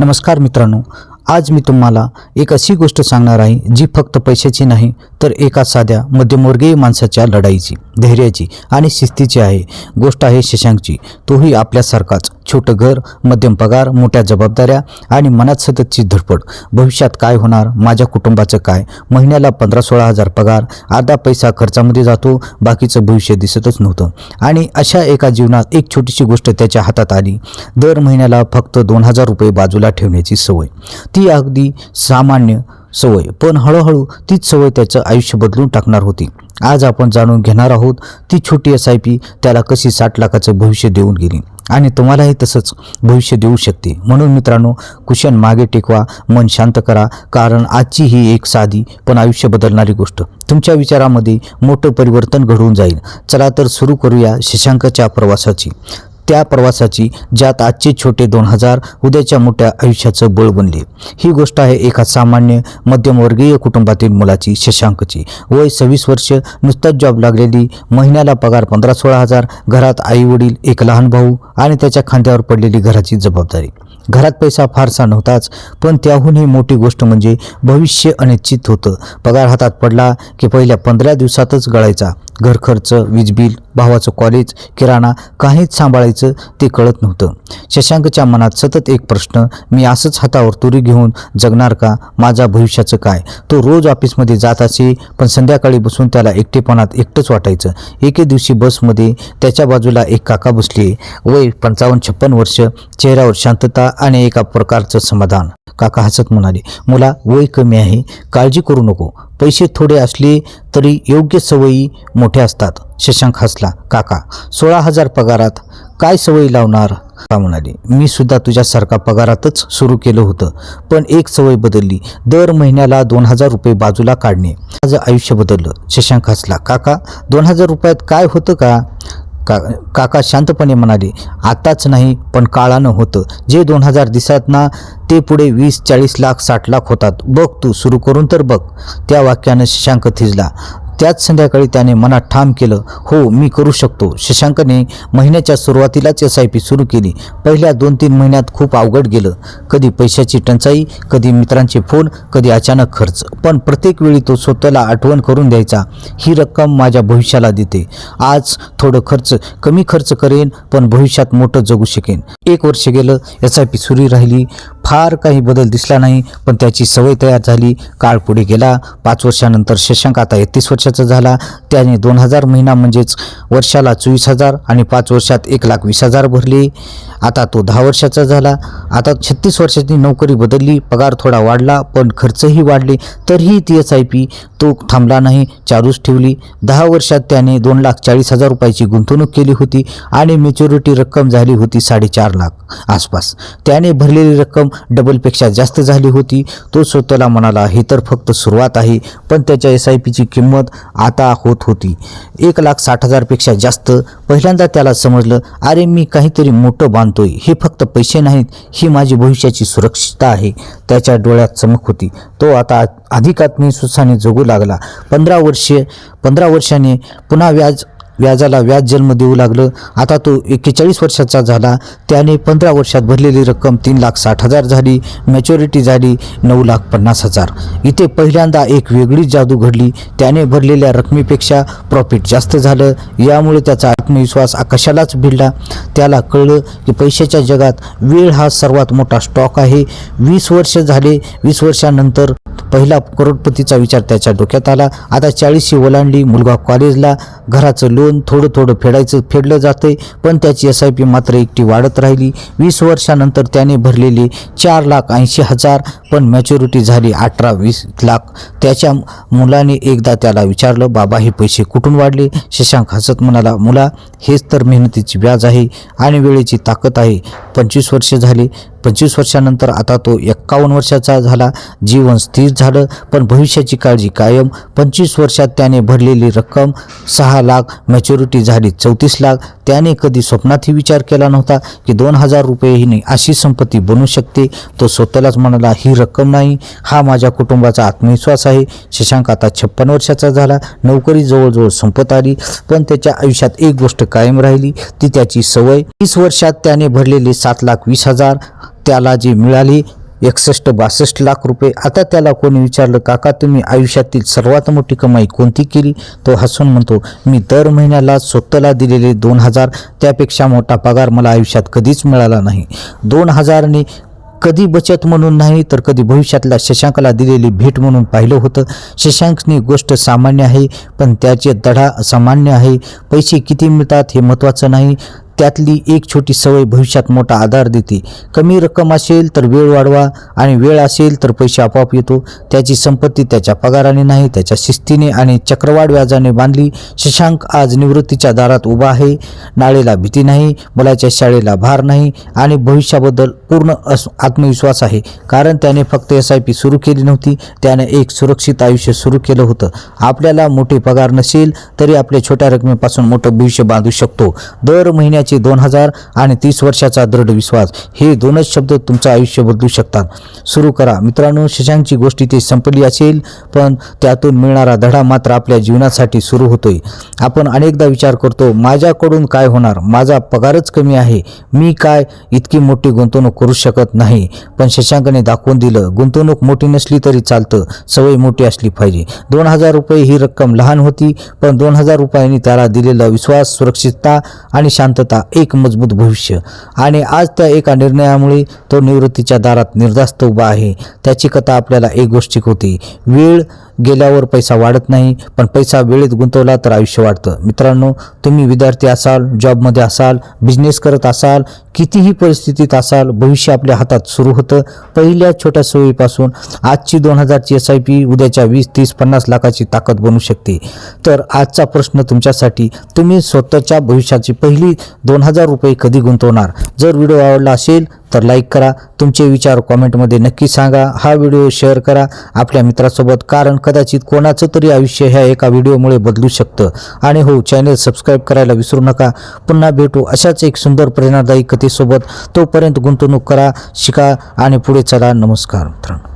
नमस्कार मित्रांनो आज मी तुम्हाला एक अशी गोष्ट सांगणार आहे जी फक्त पैशाची नाही तर एका साध्या मध्यमवर्गीय माणसाच्या लढाईची धैर्याची आणि शिस्तीची आहे. गोष्ट आहे शशांकची तोही आपल्यासारखाच. छोटं घर मध्यम पगार मोठ्या जबाबदाऱ्या आणि मनात सततची धडपड. भविष्यात काय होणार? माझ्या कुटुंबाचं काय? महिन्याला पंधरा सोळा हजार पगार अर्धा पैसा खर्चामध्ये जातो बाकीचं भविष्य दिसतच नव्हतं. आणि अशा एका जीवनात एक छोटीशी गोष्ट त्याच्या हातात आली. दर महिन्याला फक्त दोन हजार रुपये बाजूला ठेवण्याची सवय. ती अगदी सामान्य सवय पण हळूहळू तीच सवय त्याचं आयुष्य बदलून टाकणार होती. आज आपण जाणून घेणार आहोत ती छोटी एस आय पी त्याला कशी साठ लाखाचं भविष्य देऊन गेली. आणि तुम्हालाही तसंच भविष्य देऊ शकते. म्हणून मित्रांनो कुशन मागे टेकवा मन शांत करा कारण आजची ही एक साधी पण आयुष्य बदलणारी गोष्ट. तुमच्या विचारामध्ये मोठं परिवर्तन घडवून जाईल. चला तर सुरू करूया शशांकाच्या प्रवासाची. त्या प्रवासाची ज्यात आजचे छोटे दोन हजार उद्याच्या मोठ्या आयुष्याचं बळ बनले. ही गोष्ट आहे एका सामान्य मध्यमवर्गीय कुटुंबातील मुलाची शशांकची. वय सव्वीस वर्ष नुसताच जॉब लागलेली महिन्याला पगार पंधरा सोळा हजार घरात आई वडील एक लहान भाऊ आणि त्याच्या खांद्यावर पडलेली घराची जबाबदारी. घरात पैसा फारसा नव्हताच पण त्याहूनही मोठी गोष्ट म्हणजे भविष्य अनिश्चित होतं. पगार हातात पडला की पहिल्या पंधरा दिवसातच गळायचा. घर खर्च वीज बिल भावाचं कॉलेज किराणा काहीच सांभाळायचं ते कळत नव्हतं. शशांकच्या मनात सतत एक प्रश्न मी असंच हातावर तुरी घेऊन जगणार का? माझा भविष्याचं काय? तो रोज ऑफिसमध्ये जात असे पण संध्याकाळी बसून त्याला एकटेपणात एकटंच वाटायचं. एके दिवशी बसमध्ये त्याच्या बाजूला एक काका बसले. वय पंचावन्न छप्पन वर्ष चेहऱ्यावर शांतता आणि एका प्रकारचं समाधान. काका हसत म्हणाले मुला वय कमी आहे काळजी करू नको. पैसे थोडे असले तरी योग्य सवयी मोठ्या असतात. शशांक हसला काका सोळा हजार पगारात काय सवयी लावणार? का म्हणाले मी सुद्धा तुझ्यासारखा पगारातच सुरू केलं होतं पण एक सवय बदलली. दर महिन्याला दोन हजार रुपये बाजूला काढणे. माझं आयुष्य बदललं. शशांक हसला काका दोन हजार रुपयात काय होतं का? का काका शांतपणे म्हणाले आताच नाही पण काळानं होतं. जे दोन हजार दिसत ना ते पुढे वीस चाळीस लाख साठ लाख होतात. बघ तू सुरू करून तर बघ. त्या वाक्यानं शशांक थिजला. त्याच संध्याकाळी त्याने मनात ठाम केलं हो मी करू शकतो. शशांकने महिन्याच्या सुरुवातीलाच एस आय पी सुरू केली. पहिल्या दोन तीन महिन्यात खूप अवघड गेलं. कधी पैशाची टंचाई कधी मित्रांचे फोन कधी अचानक खर्च. पण प्रत्येक वेळी तो स्वतःला आठवण करून द्यायचा ही रक्कम माझ्या भविष्याला देते. आज थोडं खर्च कमी खर्च करेन पण भविष्यात मोठं जगू शकेन. एक वर्ष गेलं एस आय पी सुरू राहिली. फार काही बदल दिसला नाही पण त्याची सवय तयार झाली. काळ पुढे गेला. पाच वर्षानंतर शशांक आता एकतीस वर्षाचा झाला. त्याने दोन हजार महिना म्हणजेच वर्षाला चोवीस हजार आणि पाच वर्षात एक लाख वीस हजार भरले. आता तो दहा वर्षाचा झाला. आता छत्तीस वर्षाची नोकरी बदलली. पगार थोडा वाढला पण खर्चही वाढले. तरीही ती एस आय पी तो थांबला नाही. चालूच ठेवली. दहा वर्षात त्याने दोन लाख चाळीस हजार रुपयाची गुंतवणूक केली होती आणि मॅच्युरिटी रक्कम झाली होती साडेचार लाख आसपास. त्याने भरलेली रक्कम डबलपेक्षा जास्त झाली होती. तो स्वतःला म्हणाला हे तर फक्त सुरुवात आहे पण त्याच्या एस आय पीची किंमत आता होत होती. एक लाख साठ हजारपेक्षा जास्त. पहिल्यांदा त्याला समजलं अरे मी काहीतरी मोठं बांधतोय. हे फक्त पैसे नाहीत ही माझी भविष्याची सुरक्षितता आहे. त्याच्या डोळ्यात चमक होती. तो आता अधिक आत्मविश्वासाने जगू लागला. पंधरा वर्षे पंधरा वर्षाने पुन्हा व्याज व्याजाला व्याज जन्म देऊ लागलं. आता तो एक्केचाळीस वर्षाचा झाला. त्याने पंधरा वर्षात भरलेली रक्कम तीन लाख साठ हजार झाली. मॅच्युरिटी झाली नऊ लाख पन्नास हजार. इथे पहिल्यांदा एक वेगळीच जादू घडली. त्याने भरलेल्या रकमेपेक्षा प्रॉफिट जास्त झालं. यामुळे त्याचा आत्मविश्वास आकाशालाच भिडला. त्याला कळलं की पैशाच्या जगात वेळ हा सर्वात मोठा स्टॉक आहे. वीस वर्ष झाले. वीस वर्षानंतर पहिला करोडपतीचा विचार त्याच्या डोक्यात आला. आता चाळीसशी ओलांडली मुलगा कॉलेजला घराचं लोन थोडं थोडं फेडायचं फेडलं जाते पण त्याची एस आय पी मात्र एकटी वाढत राहिली. वीस वर्षानंतर त्याने भरलेले चार लाख ऐंशी हजार पण मॅच्युरिटी झाली अठरा वीस लाख. त्याच्या मुलाने एकदा त्याला विचारलं बाबा हे पैसे कुठून वाढले? शशांक हसत म्हणाला मुला हेच तर मेहनतीची व्याज आहे आणि वेळेची ताकद आहे. पंचवीस वर्षे झाली पंचवीस वर्षानंतर आता तो एक्कावन्न वर्षाचा झाला. जीवन स्थिर झालं पण भविष्याची काळजी कायम. पंचवीस वर्षात त्याने भरलेली रक्कम सहा लाख मॅच्युरिटी झाली चौतीस लाख. त्याने कधी स्वप्नातही विचार केला नव्हता की दोन हजार रुपयेही अशी संपत्ती बनू शकते. तो स्वतःलाच म्हणाला ही रक्कम नाही. हा माझ्या कुटुंबाचा आत्मविश्वास आहे. शशांक आता छप्पन वर्षाचा झाला. नोकरी जवळजवळ संपत आली पण त्याच्या आयुष्यात एक गोष्ट कायम राहिली ती त्याची सवय. तीस वर्षात त्याने भरलेले सात लाख वीस हजार त्याला जी मिळाली एकसष्ट बासष्ट लाख रुपये. आता त्याला कोणी विचारलं काका तुम्ही आयुष्यातील सर्वात मोठी कमाई कोणती केली? तो हसून म्हणतो मी दर महिन्याला स्वतःला दिलेले दोन हजार त्यापेक्षा मोठा पगार मला आयुष्यात कधीच मिळाला नाही. दोन हजारने कधी बचत म्हणून नाही तर कधी भविष्यातल्या शशांकला दिलेली भेट म्हणून पाहिलं होतं. शशांकनी गोष्ट सामान्य आहे पण त्याचे दडा असामान्य आहे. पैसे किती मिळतात हे महत्त्वाचं नाही. त्यातली एक छोटी सवय भविष्यात मोठा आधार देते. कमी रक्कम असेल तर वेळ वाढवा आणि वेळ असेल तर पैसे आपोआप येतो. त्याची संपत्ती त्याच्या पगाराने नाही त्याच्या शिस्तीने आणि चक्रवाढ व्याजाने बांधली. शशांक आज निवृत्तीच्या दारात उभा आहे. नाळेला भीती नाही मुलाच्या शाळेला भार नाही आणि भविष्याबद्दल पूर्ण आत्मविश्वास आहे. कारण त्याने फक्त एस आय पी सुरू केली नव्हती. त्याने एक सुरक्षित आयुष्य सुरू केलं होतं. आपल्याला मोठे पगार नसेल तरी आपल्या छोट्या रकमेपासून मोठं भविष्य बांधू शकतो. दर महिन्याचे दोन हजार आणि तीस वर्षाचा दृढ विश्वास. हे दोनच शब्द तुमचं आयुष्य बदलू शकतात. सुरू करा. मित्रांनो शशांकची गोष्ट इथे संपली असेल पण त्यातून मिळणारा धडा मात्र आपल्या जीवनासाठी सुरू होतोय. आपण अनेकदा विचार करतो माझ्याकडून काय होणार? माझा पगारच कमी आहे. मी काय इतकी मोठी गुंतवणूक करू शकत नाही? पण शशांकने दाखवून दिलं गुंतवणूक मोठी नसली तरी चालतं. सवय मोठी असली पाहिजे. दोन हजार रुपये ही रक्कम लहान होती पण दोन हजार रुपयांनी त्याला दिलेला विश्वास सुरक्षितता आणि शांतता एक मजबूत भविष्य. आणि आज त्या एका निर्णयामुळे तो निवृत्तीच्या दारात निर्धास्त उभा आहे. त्याची कथा आपल्याला एक गोष्टी होती. वेळ गेल्यावर पैसा वाढत नाही पण पैसा वेळेत गुंतवला तर आयुष्य वाढतं. मित्रांनो तुम्ही विद्यार्थी असाल जॉबमध्ये असाल बिझनेस करत असाल कितीही परिस्थितीत असाल भविष्य आपल्या हातात सुरू होतं. पहिल्या छोट्या सोयीपासून आजची दोन हजारची एस आय पी उद्याच्या वीस तीस पन्नास लाखाची ताकद बनू शकते. तर आजचा प्रश्न तुमच्यासाठी तुम्ही स्वतःच्या भविष्याची पहिली दोन हजार रुपये कधी गुंतवणार? जर व्हिडिओ आवडला असेल तर लाईक करा. तुमचे विचार कॉमेंटमध्ये नक्की सांगा. हा व्हिडिओ शेअर करा. आपल्या मित्रासोबत. कारण कदाचित कोणाचं तरी आयुष्य ह्या एका व्हिडिओमुळे बदलू शकतं. आणि हो चॅनल सबस्क्राईब करायला विसरू नका. पुन्हा भेटू अशाच एक सुंदर प्रेरणादायी कथेसोबत. तोपर्यंत गुंतवणूक करा शिका आणि पुढे चला. नमस्कार मित्रांनो.